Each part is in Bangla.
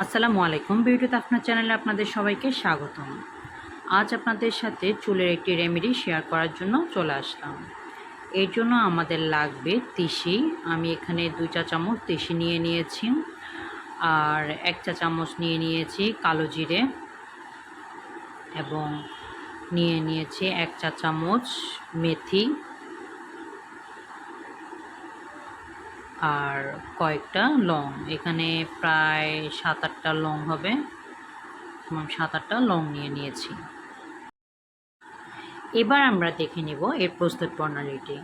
আসসালামু আলাইকুম। বিউটি আপনার চ্যানেলে আপনাদের সবাইকে স্বাগতম। আজ আপনাদের সাথে চুলের একটি রেমেডি শেয়ার করার জন্য চলে আসলাম। এর জন্য আমাদের লাগবে তিসি। আমি এখানে দুই চা চামচ তিসি নিয়ে নিয়েছি আর এক চা চামচ নিয়ে নিয়েছি কালো জিরে এবং নিয়ে নিয়েছি এক চা চামচ মেথি আর কয়েকটা লং। এখানে প্রায় সাত আটটা লং হবে। সাত আটটা লং নিয়ে নিয়েছি। এবার আমরা দেখে নেব এর প্রস্তুত প্রণালীটি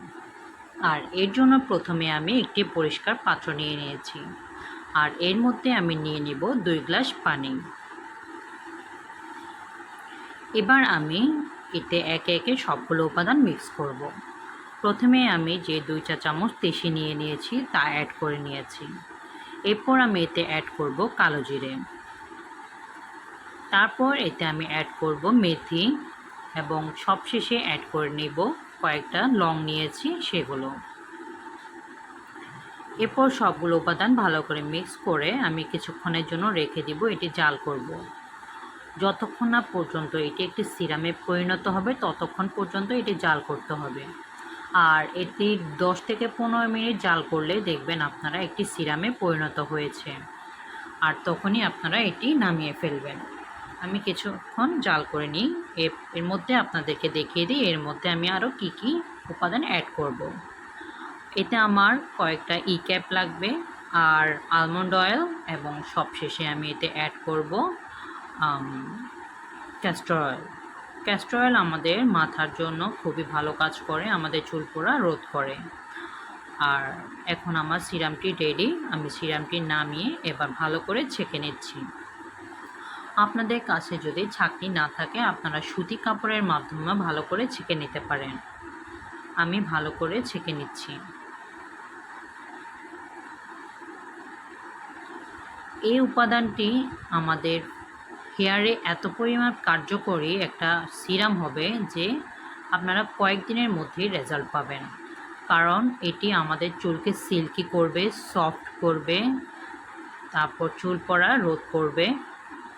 আর এর জন্য প্রথমে আমি একটি পরিষ্কার পাত্র নিয়ে নিয়েছি। আর এর মধ্যে আমি নিয়ে নেব দুই গ্লাস পানি। এবার আমি এতে একে একে সবগুলো উপাদান মিক্স করব। প্রথমে আমি যে দুই চা চামচ তেসি নিয়ে নিয়েছি, তা অ্যাড করে নিয়েছি। এরপর আমি এতে অ্যাড করব কালো জিরে। তারপর এতে আমি অ্যাড করব মেথি এবং সবশেষে অ্যাড করে নেব কয়েকটা লং নিয়েছি, সেগুলো। এরপর সবগুলো উপাদান ভালো করে মিক্স করে আমি কিছুক্ষণের জন্য রেখে দিব, এটি জাল করব। যতক্ষণ না পর্যন্ত এটি একটি সিরামে পরিণত হবে, ততক্ষণ পর্যন্ত এটি জাল করতে হবে। আর এটি দশ থেকে পনেরো মিনিট জাল করলে দেখবেন আপনারা একটি সিরামে পরিণত হয়েছে। আর তখনই আপনারা এটি নামিয়ে ফেলবেন। আমি কিছুক্ষণ জাল করে নিই। এর মধ্যে আপনাদেরকে দেখিয়ে দিই, এর মধ্যে আমি আরও কি কি উপাদান অ্যাড করব। এতে আমার কয়েকটা ই ক্যাপ লাগবে আর আলমন্ড অয়েল এবং সবশেষে আমি এতে অ্যাড করব ক্যাস্টর অয়েল ক্যাস্টর অয়েল আমাদের মাথার জন্য খুবই ভালো কাজ করে, আমাদের চুল পোড়া রোধ করে। আর এখন আমার সিরামটি রেডি আমি সিরামটি নামিয়ে এবার ভালো করে ছেঁকে নিচ্ছি। আপনাদের কাছে যদি ছাকনি না থাকে, আপনারা সুতি কাপড়ের মাধ্যমে ভালো করে ছেঁকে নিতে পারেন। আমি ভালো করে ছেঁকে নিচ্ছি। এই উপাদানটি আমাদের হেয়ারে এত পরিমাণ কার্যকরী একটা সিরাম হবে যে আপনারা কয়েকদিনের মধ্যেই রেজাল্ট পাবেন। কারণ এটি আমাদের চুলকে সিল্কি করবে, সফট করবে, তারপর চুল পড়া রোধ করবে।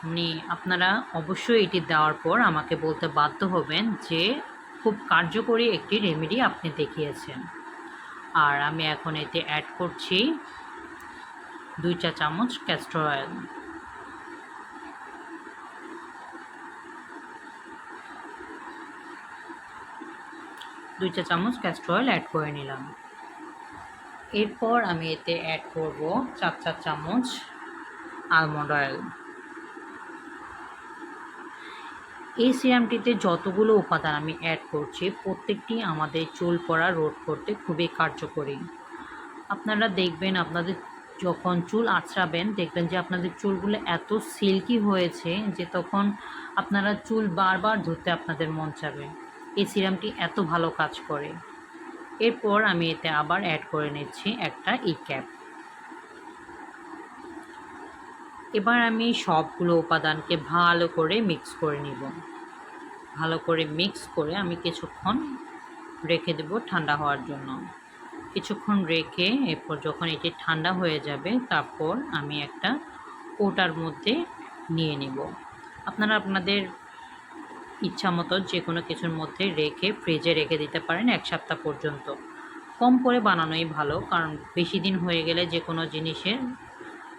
মানে আপনারা অবশ্যই এটি দেওয়ার পর আমাকে বলতে বাধ্য হবেন যে খুব কার্যকরী একটি রেমেডি আপনি দেখিয়েছেন। আর আমি এখন এতে অ্যাড করছি দুই চা চামচ ক্যাস্টর অয়েল দুই চা চামচ ক্যাস্টর অয়েল অ্যাড করে নিলাম। এরপর আমি এতে অ্যাড করব চার চার চামচ আলমন্ড অয়েল এই সিরামটিতে যতগুলো উপাদান আমি অ্যাড করছি, প্রত্যেকটি আমাদের চুল পড়া রোধ করতে খুবই কার্যকরী। আপনারা দেখবেন আপনাদের যখন চুল আঁচড়াবেন দেখবেন যে আপনাদের চুলগুলো এত সিল্কি হয়েছে যে তখন আপনারা চুল বারবার ধরতে আপনাদের মন চাবে। এই সিরামটি এত ভালো কাজ করে। এরপর আমি এতে আবার অ্যাড করে নিচ্ছি একটা ই ক্যাপ এবার আমি সবগুলো উপাদানকে ভালো করে মিক্স করে নিব। ভালো করে মিক্স করে আমি কিছুক্ষণ রেখে দেব ঠান্ডা হওয়ার জন্য। কিছুক্ষণ রেখে এরপর যখন এটি ঠান্ডা হয়ে যাবে, তারপর আমি একটা কোটার মধ্যে নিয়ে নেব। আপনারা আপনাদের ইচ্ছা মতো যে কোনো কিছুর মধ্যে রেখে ফ্রিজে রেখে দিতে পারেন এক সপ্তাহ পর্যন্ত। কম করে বানানোই ভালো, কারণ বেশি দিন হয়ে গেলে যে কোনো জিনিসের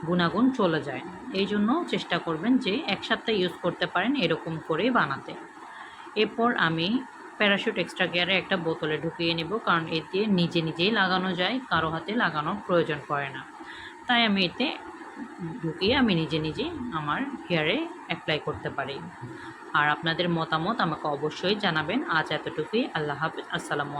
গুণাগুণ চলে যায়। এই জন্য চেষ্টা করবেন যে এক সপ্তাহ ইউজ করতে পারেন এরকম করেই বানাতে। এরপর আমি প্যারাশুট এক্সট্রা কেয়ারে একটা বোতলে ঢুকিয়ে নেব, কারণ এতে নিজে নিজেই লাগানো যায়, কারও হাতে লাগানোর প্রয়োজন পড়ে না। তাই আমি এতে ঢুকিয়ে আমি নিজে নিজে আমার হেয়ারে অ্যাপ্লাই করতে পারি। আর আপনাদের মতামত আমাকে অবশ্যই জানাবেন। আজ এতটুকুই। আল্লাহ হাফিজ। আসসালামু